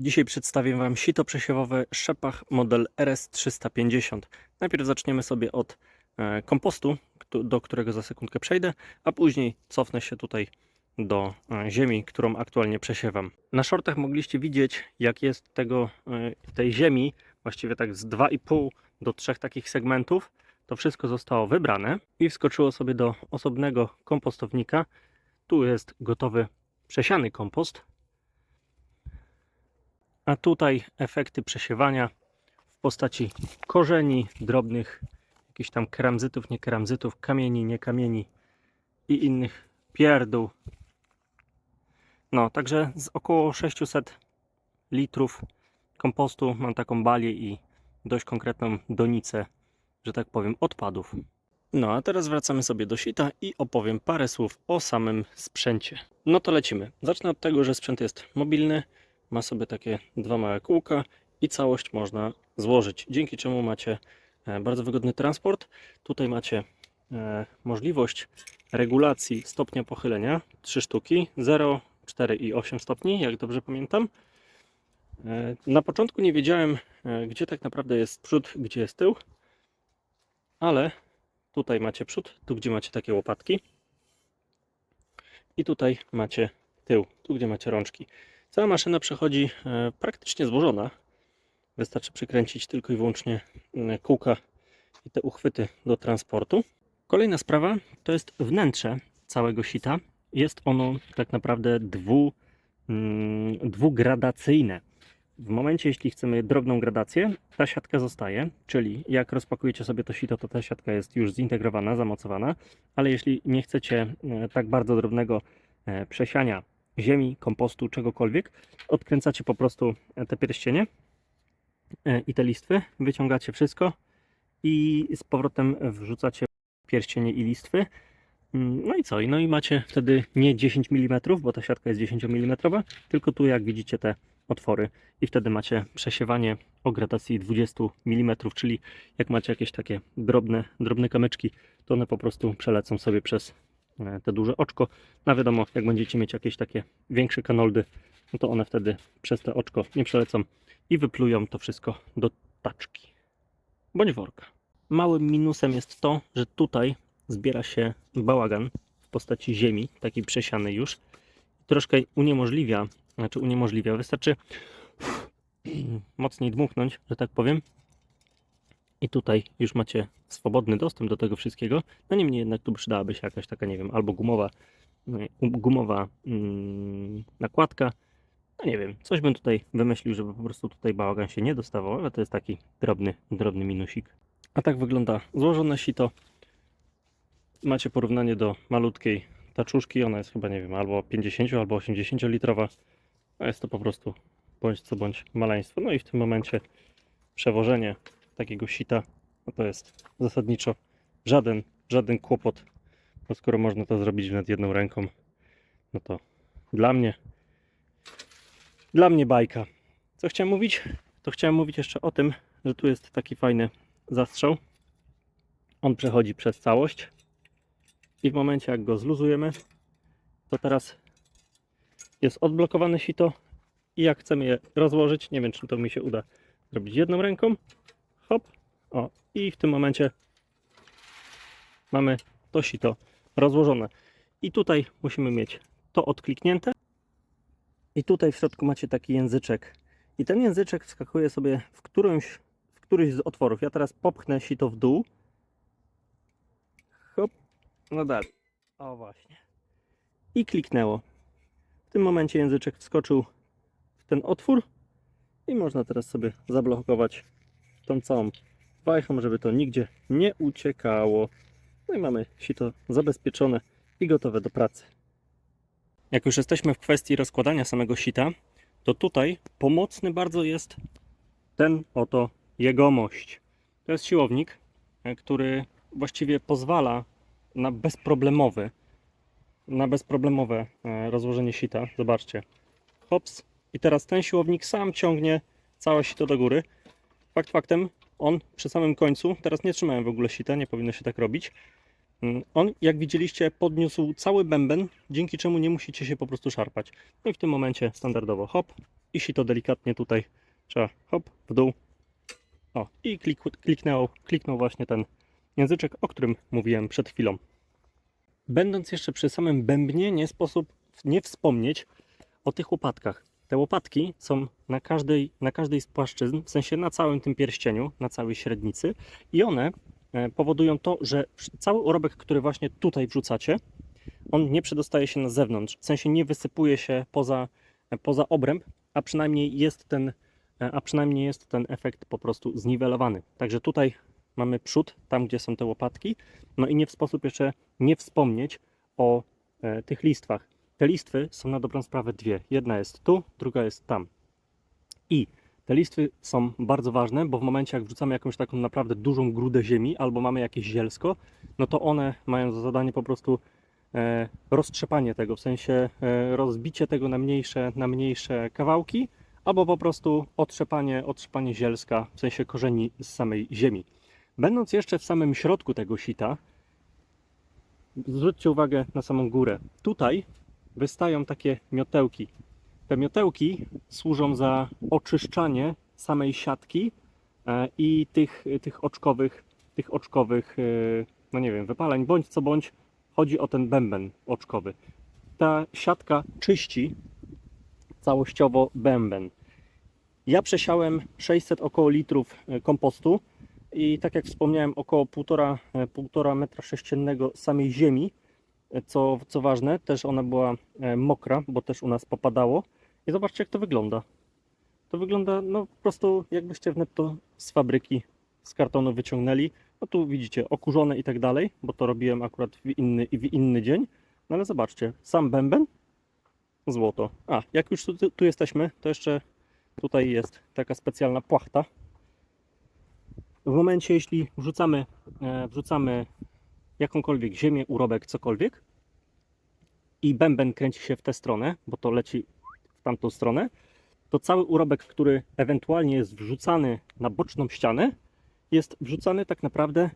Dzisiaj przedstawię Wam sito przesiewowe Szepach model RS350. Najpierw zaczniemy sobie od e, kompostu, do którego za sekundkę przejdę, a później cofnę się tutaj do e, ziemi, którą aktualnie przesiewam. Na shortach mogliście widzieć, jak jest tego, e, tej ziemi, właściwie tak z 2,5 do 3 takich segmentów. To wszystko zostało wybrane i wskoczyło sobie do osobnego kompostownika. Tu jest gotowy przesiany kompost, a tutaj efekty przesiewania w postaci korzeni, drobnych jakichś tam keramzytów, nie keramzytów, kamieni, nie kamieni i innych pierdół. No, także z około 600 litrów kompostu mam taką balię i dość konkretną donicę, że tak powiem, odpadów. No, a teraz wracamy sobie do sita i opowiem parę słów o samym sprzęcie. No to lecimy. Zacznę od tego, że sprzęt jest mobilny, ma sobie takie dwa małe kółka i całość można złożyć, dzięki czemu macie e, bardzo wygodny transport. Tutaj macie e, możliwość regulacji stopnia pochylenia, trzy sztuki, 0, 4 i 8 stopni, jak dobrze pamiętam. E, Na początku nie wiedziałem, gdzie tak naprawdę jest przód, gdzie jest tył, ale tutaj macie przód, tu gdzie macie takie łopatki i tutaj macie tył, tu gdzie macie rączki. Cała maszyna przechodzi e, praktycznie złożona. Wystarczy przykręcić tylko i wyłącznie e, kółka i te uchwyty do transportu. Kolejna sprawa to jest wnętrze całego sita. Jest ono tak naprawdę dwu, mm, dwugradacyjne. W momencie, jeśli chcemy drobną gradację, ta siatka zostaje, czyli jak rozpakujecie sobie to sito, to ta siatka jest już zintegrowana, zamocowana, ale jeśli nie chcecie e, tak bardzo drobnego przesiania ziemi, kompostu, czegokolwiek, odkręcacie po prostu te pierścienie e, i te listwy, wyciągacie wszystko i z powrotem wrzucacie pierścienie i listwy. Mm, No i co? No i macie wtedy nie 10 mm, bo ta siatka jest 10 mm, tylko tu jak widzicie te otwory i wtedy macie przesiewanie o gradacji 20 mm, czyli jak macie jakieś takie drobne, drobne kamyczki, to one po prostu przelecą sobie przez e, te duże oczko. No wiadomo, jak będziecie mieć jakieś takie większe kanoldy, no to one wtedy przez te oczko nie przelecą i wyplują to wszystko do taczki bądź worka. Małym minusem jest to, że tutaj zbiera się bałagan w postaci ziemi, takiej przesianej już. Troszkę uniemożliwia, znaczy uniemożliwia, wystarczy mocniej dmuchnąć, że tak powiem. I tutaj już macie swobodny dostęp do tego wszystkiego. No niemniej jednak tu przydałaby się jakaś taka, nie wiem, albo gumowa, mm, gumowa mm, nakładka. No nie wiem, coś bym tutaj wymyślił, żeby po prostu tutaj bałagan się nie dostawał, ale to jest taki drobny, drobny minusik. A tak wygląda złożone sito. Macie porównanie do malutkiej taczuszki, ona jest chyba, nie wiem, albo 50, albo 80 litrowa. A jest to po prostu bądź co bądź maleństwo. No i w tym momencie przewożenie takiego sita, no to jest zasadniczo żaden, żaden kłopot. Bo skoro można to zrobić nad jedną ręką, no to dla mnie dla mnie bajka. Co chciałem mówić? To chciałem mówić jeszcze o tym, że tu jest taki fajny zastrzał. On przechodzi przez całość i w momencie jak go zluzujemy, to teraz jest odblokowane sito i jak chcemy je rozłożyć, nie wiem czy to mi się uda zrobić jedną ręką, hop, o i w tym momencie mamy to sito rozłożone. I tutaj musimy mieć to odkliknięte i tutaj w środku macie taki języczek. I ten języczek wskakuje sobie w, w któryś z otworów. Ja teraz popchnę sito w dół. Hop. No dalej. O właśnie. I kliknęło. W tym momencie języczek wskoczył w ten otwór. I można teraz sobie zablokować tą całą wajchą, żeby to nigdzie nie uciekało. No i mamy sito zabezpieczone i gotowe do pracy. Jak już jesteśmy w kwestii rozkładania samego sita, to tutaj pomocny bardzo jest ten oto jegomość. To jest siłownik, e, który właściwie pozwala na bezproblemowy, na bezproblemowe e, rozłożenie sita. Zobaczcie. Hops. I teraz ten siłownik sam ciągnie całe sito do góry. Fakt faktem, on przy samym końcu, teraz nie trzymałem w ogóle sita, nie powinno się tak robić, Mm, On, jak widzieliście, podniósł cały bęben, dzięki czemu nie musicie się po prostu szarpać. No i w tym momencie standardowo hop i sito delikatnie tutaj trzeba hop w dół. O, i klik, kliknął, kliknął właśnie ten języczek, o którym mówiłem przed chwilą. Będąc jeszcze przy samym bębnie, nie sposób nie wspomnieć o tych łopatkach. Te łopatki są na każdej, na każdej z płaszczyzn, w sensie na całym tym pierścieniu, na całej średnicy i one e, powodują to, że cały urobek, który właśnie tutaj wrzucacie, on nie przedostaje się na zewnątrz, w sensie nie wysypuje się poza, poza obręb, a przynajmniej jest ten, a przynajmniej jest ten efekt po prostu zniwelowany. Także tutaj mamy przód, tam gdzie są te łopatki, no i nie w sposób jeszcze nie wspomnieć o e, tych listwach. Te listwy są na dobrą sprawę dwie. Jedna jest tu, druga jest tam. I te listwy są bardzo ważne, bo w momencie jak wrzucamy jakąś taką naprawdę dużą grudę ziemi albo mamy jakieś zielsko, no to one mają za zadanie po prostu e, roztrzepanie tego, w sensie e, rozbicie tego na mniejsze, na mniejsze kawałki, albo po prostu otrzepanie, otrzepanie zielska, w sensie korzeni z samej ziemi. Będąc jeszcze w samym środku tego sita, zwróćcie uwagę na samą górę. Tutaj wystają takie miotełki. Te miotełki służą za oczyszczanie samej siatki e, i tych, tych oczkowych, tych oczkowych, e, no nie wiem, wypaleń, bądź co bądź, chodzi o ten bęben oczkowy. Ta siatka czyści całościowo bęben. Ja przesiałem 600 około litrów e, kompostu i tak jak wspomniałem, około 1,5, 1,5 metra sześciennego samej ziemi, co, co ważne, też ona była e, mokra, bo też u nas popadało. I zobaczcie, jak to wygląda. To wygląda no po prostu jakbyście wnet to z fabryki, z kartonu wyciągnęli. No tu widzicie, okurzone i tak dalej, bo to robiłem akurat w inny, w inny dzień. No ale zobaczcie, sam bęben, złoto. A, jak już tu, tu jesteśmy, to jeszcze tutaj jest taka specjalna płachta. W momencie, jeśli wrzucamy, e, wrzucamy jakąkolwiek ziemię, urobek, cokolwiek i bęben kręci się w tę stronę, bo to leci w tamtą stronę, to cały urobek, który ewentualnie jest wrzucany na boczną ścianę, jest wrzucany tak naprawdę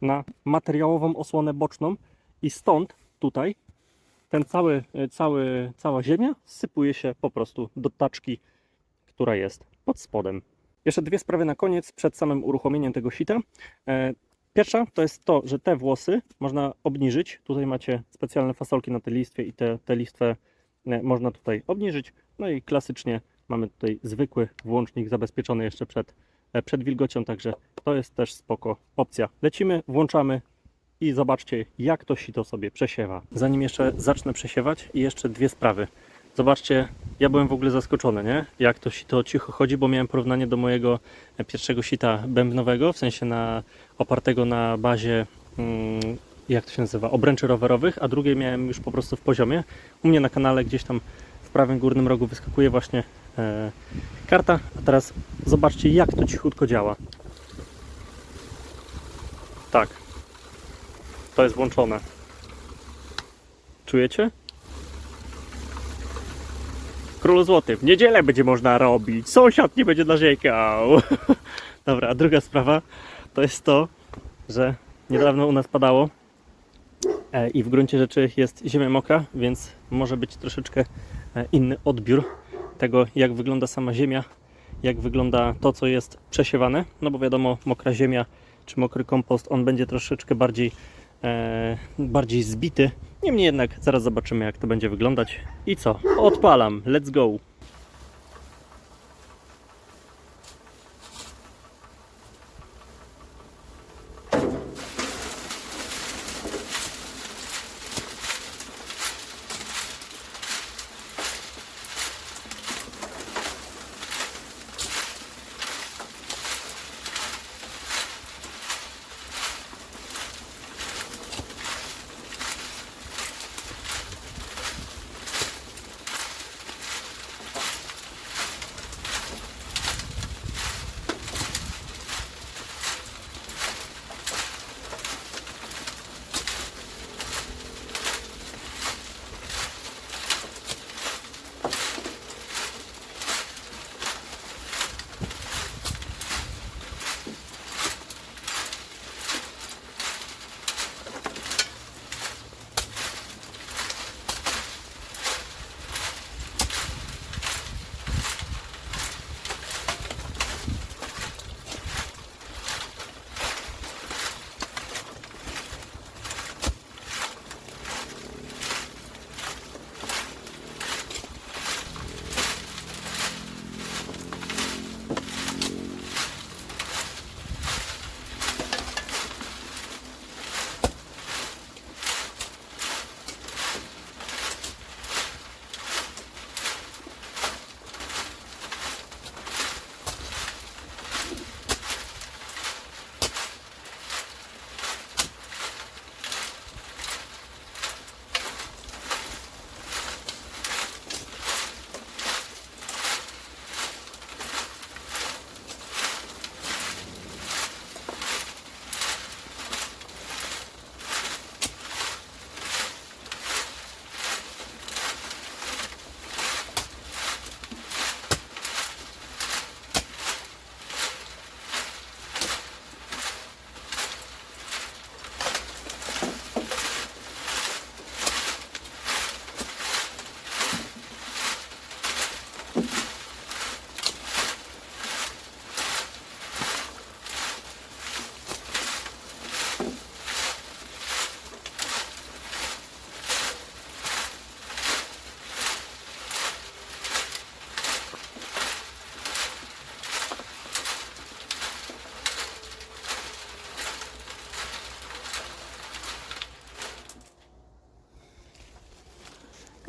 na materiałową osłonę boczną i stąd tutaj ten cały, cały, cała ziemia sypuje się po prostu do taczki, która jest pod spodem. Jeszcze dwie sprawy na koniec, przed samym uruchomieniem tego sita. Pierwsza to jest to, że te włosy można obniżyć. Tutaj macie specjalne fasolki na tej listwie i te, te listwę e, można tutaj obniżyć. No i klasycznie mamy tutaj zwykły włącznik zabezpieczony jeszcze przed, e, przed wilgocią, także to jest też spoko opcja. Lecimy, włączamy i zobaczcie jak to sito sobie przesiewa. Zanim jeszcze zacznę przesiewać jeszcze dwie sprawy. Zobaczcie, ja byłem w ogóle zaskoczony, nie? Jak to sito cicho chodzi, bo miałem porównanie do mojego pierwszego sita bębnowego, w sensie na, opartego na bazie, mm, jak to się nazywa, obręczy rowerowych, a drugie miałem już po prostu w poziomie. U mnie na kanale gdzieś tam w prawym górnym rogu wyskakuje właśnie e, karta, a teraz zobaczcie jak to cichutko działa. Tak, to jest włączone. Czujecie? Król Złoty. W niedzielę będzie można robić. Sąsiad nie będzie narzekał. Dobra, a druga sprawa to jest to, że niedawno u nas padało e, i w gruncie rzeczy jest ziemia mokra, więc może być troszeczkę e, inny odbiór tego, jak wygląda sama ziemia, jak wygląda to, co jest przesiewane. No bo wiadomo, mokra ziemia czy mokry kompost, on będzie troszeczkę bardziej, e, bardziej zbity Niemniej jednak zaraz zobaczymy jak to będzie wyglądać. I co? Odpalam. Let's go.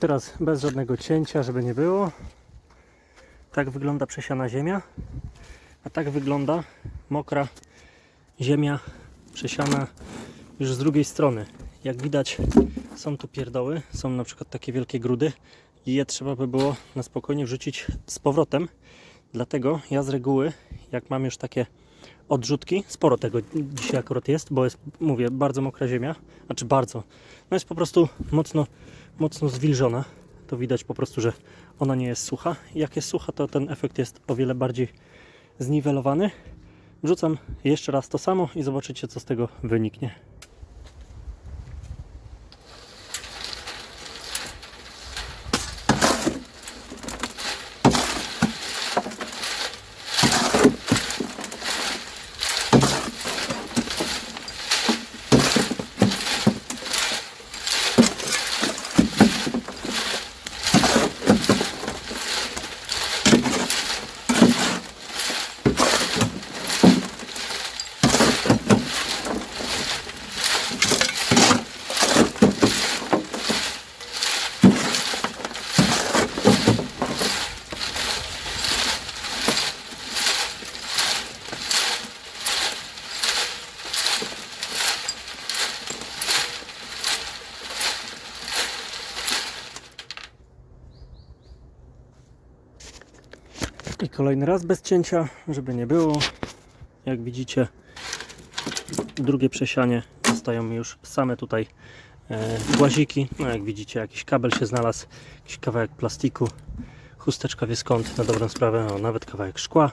Teraz bez żadnego cięcia, żeby nie było. Tak wygląda przesiana ziemia. A tak wygląda mokra ziemia przesiana już z drugiej strony. Jak widać są tu pierdoły, są na przykład takie wielkie grudy i je trzeba by było na spokojnie wrzucić z powrotem. Dlatego ja z reguły, jak mam już takie odrzutki, sporo tego dzisiaj akurat jest, bo jest, mówię, bardzo mokra ziemia, znaczy bardzo, no jest po prostu mocno, mocno zwilżona. To widać po prostu, że ona nie jest sucha. Jak jest sucha, to ten efekt jest o wiele bardziej zniwelowany. Wrzucam jeszcze raz to samo i zobaczycie, co z tego wyniknie. I kolejny raz bez cięcia, żeby nie było. Jak widzicie, drugie przesianie zostają już same tutaj e, głaziki. No jak widzicie, jakiś kabel się znalazł, jakiś kawałek plastiku, chusteczka wie skąd, na dobrą sprawę, o, nawet kawałek szkła.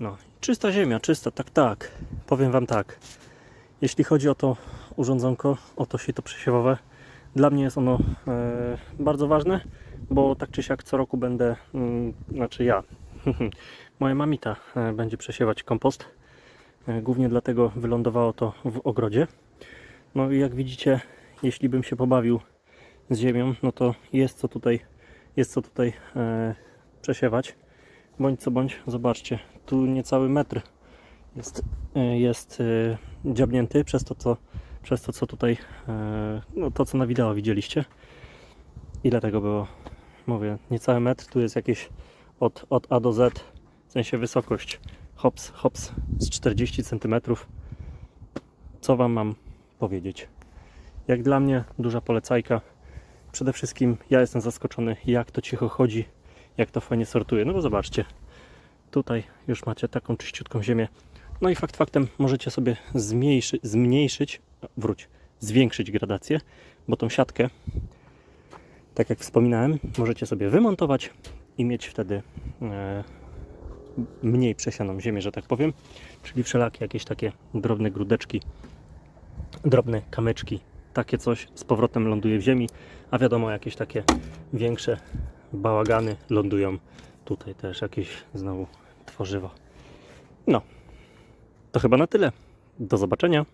No, czysta ziemia, czysta, tak, tak. Powiem Wam tak, jeśli chodzi o to urządzonko, o to sito przesiewowe, dla mnie jest ono e, bardzo ważne, bo tak czy siak co roku będę, mm, znaczy ja, Moja mamita e, będzie przesiewać kompost. E, Głównie dlatego wylądowało to w ogrodzie. No i jak widzicie, jeśli bym się pobawił z ziemią, no to jest co tutaj, jest co tutaj e, przesiewać. Bądź co bądź, zobaczcie, tu niecały metr jest, e, jest e, dziabnięty przez to, co, przez to, co tutaj, e, no to co na wideo widzieliście. Ile tego było? Mówię, niecały metr, tu jest jakieś od, od A do Z, w sensie wysokość hops, hops z 40 cm. Co Wam mam powiedzieć? Jak dla mnie duża polecajka. Przede wszystkim ja jestem zaskoczony, jak to cicho chodzi, jak to fajnie sortuje. No bo zobaczcie, tutaj już macie taką czyściutką ziemię. No i fakt faktem możecie sobie zmniejszy, zmniejszyć, wróć, zwiększyć gradację, bo tą siatkę, tak jak wspominałem, możecie sobie wymontować i mieć wtedy e, mniej przesianą ziemię, że tak powiem, czyli wszelakie jakieś takie drobne grudeczki, drobne kamyczki, takie coś z powrotem ląduje w ziemi, a wiadomo, jakieś takie większe bałagany lądują tutaj też jakieś znowu tworzywo. No, to chyba na tyle. Do zobaczenia.